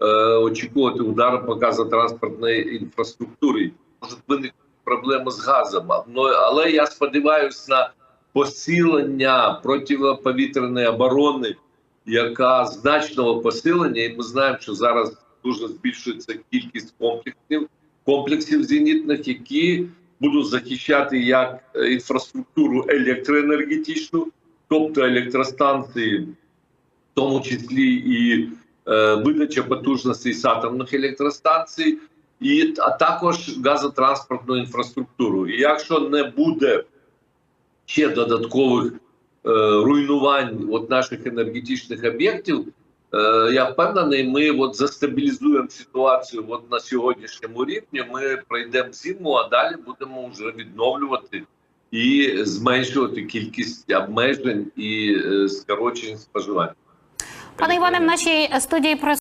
е, очікувати удару по газотранспортної інфраструктури. Можуть виникнути проблеми з газом. Ну, але я сподіваюся на посилення протиповітряної оборони, яка значного посилення, і ми знаємо, що зараз дуже збільшується кількість комплексів комплексів зенітних, які будуть захищати як е, інфраструктуру електроенергетичну, тобто електростанції, в тому числі і видача потужностей з атомних електростанцій, і а також газотранспортну інфраструктуру. І якщо не буде ще додаткових е, руйнувань от наших енергетичних об'єктів, е, я впевнений, ми от застабілізуємо ситуацію от на сьогоднішньому рівні. Ми пройдемо зиму, а далі будемо вже відновлювати і зменшувати кількість обмежень і е, скорочень споживання. Пане Іване, в нашій студії